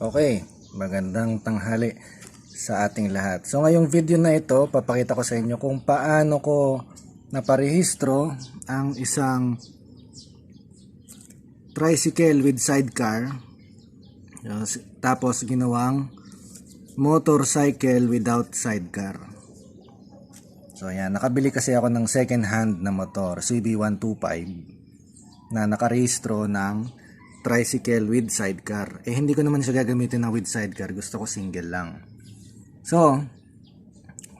Okay, magandang tanghali sa ating lahat. So ngayong video na ito, papakita ko sa inyo kung paano ko naparehistro ang isang tricycle with sidecar. Tapos ginawang motorcycle without sidecar. So ayan, nakabili kasi ako ng second hand na motor, CB125 na nakarehistro ng tricycle with sidecar. Eh hindi ko naman siya gagamitin na with sidecar, gusto ko single lang. So,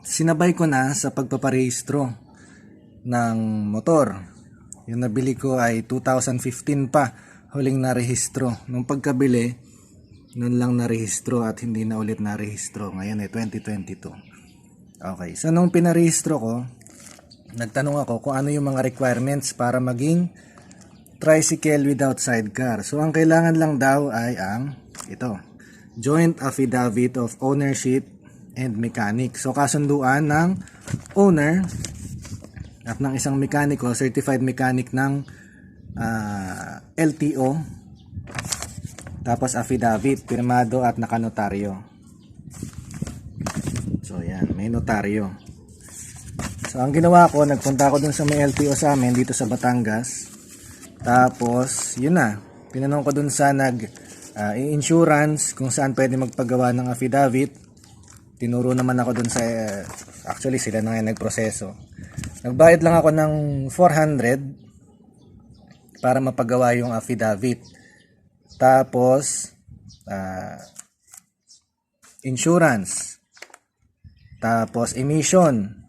sinabay ko na sa pagpaparehistro ng motor. Yung nabili ko ay 2015 pa, huling narehistro. Nung pagkabili, nun lang narehistro at hindi na ulit narehistro. Ngayon ay 2022. Okay, so nung pinarehistro ko, nagtanong ako kung ano yung mga requirements para maging tricycle without sidecar. So ang kailangan lang daw ay ang ito, joint affidavit of ownership and mechanic. So kasunduan ng owner at ng isang mekaniko, certified mechanic ng ah, LTO. Tapos affidavit, pirmado at nakanotaryo. So yan, may notaryo. So ang ginawa ko, nagpunta ako dun sa may LTO sa amin dito sa Batangas. Tapos, yun na. Tinanong ko dun sa nag ah, insurance kung saan pwede magpagawa ng affidavit. Tinuro naman ako dun sa eh, actually sila na nga nagproseso. Nagbayad lang ako ng 400 para mapagawa yung affidavit. Tapos ah, insurance. Tapos emission.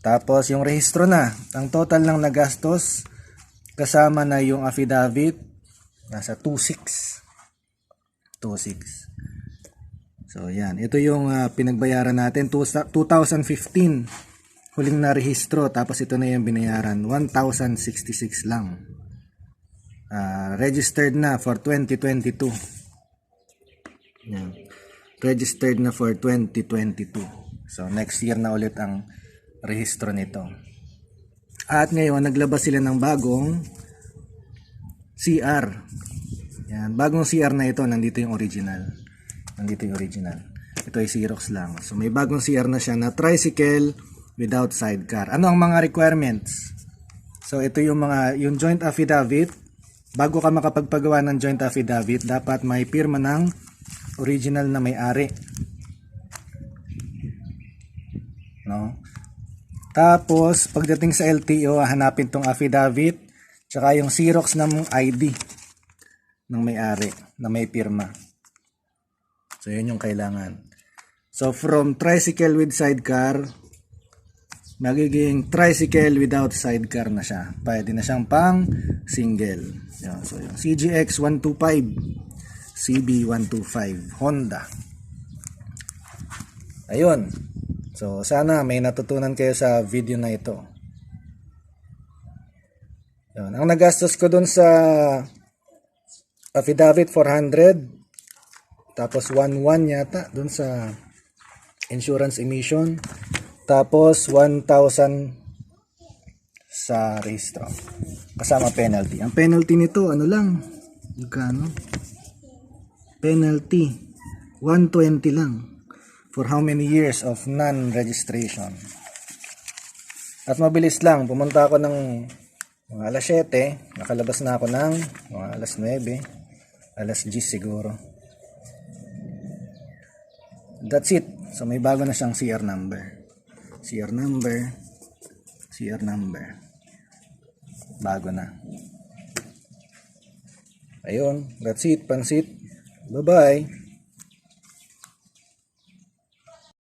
Tapos yung rehistro na. Ang total ng nagastos kasama na yung affidavit nasa 26. 26. So yan, ito yung ah, pinagbayaran natin Two- 2015. Huling na rehistro tapos ito na yung binayaran 1066 lang. Ah, registered na for 2022. Yan. Registered na for 2022. So next year na ulit ang rehistro nito. At ngayon naglabas sila ng bagong CR. Yan, bagong CR na ito, nandito yung original. Nandito yung original. Ito ay Xerox lang. So may bagong CR na siya na tricycle without sidecar. Ano ang mga requirements? So ito yung mga yung joint affidavit. Bago ka makapagpagawa ng joint affidavit, dapat may pirma ng original na may-ari. No? Tapos, pagdating sa LTO, hanapin tong affidavit, tsaka yung Xerox ng ID ng may-ari na may pirma. So, yun yung kailangan. So, from tricycle with sidecar, magiging tricycle without sidecar na siya. Pwede na siyang pang single. So, yung CGX 125, CB125, Honda. Ayun. So, sana may natutunan kayo sa video na ito. Yun. Ang nagastos ko dun sa affidavit 400 tapos 11 yata dun sa insurance emission tapos 1,000 sa registro kasama penalty. Ang penalty nito ano lang magkano? Penalty 120 lang for how many years of non-registration. At mabilis lang, pumunta ako ng mga alas 7, nakalabas na ako ng mga alas 9, alas 10 siguro. That's it. So may bago na siyang CR number. CR number, CR number. Bago na. Ayun, that's it, pansit. Bye-bye.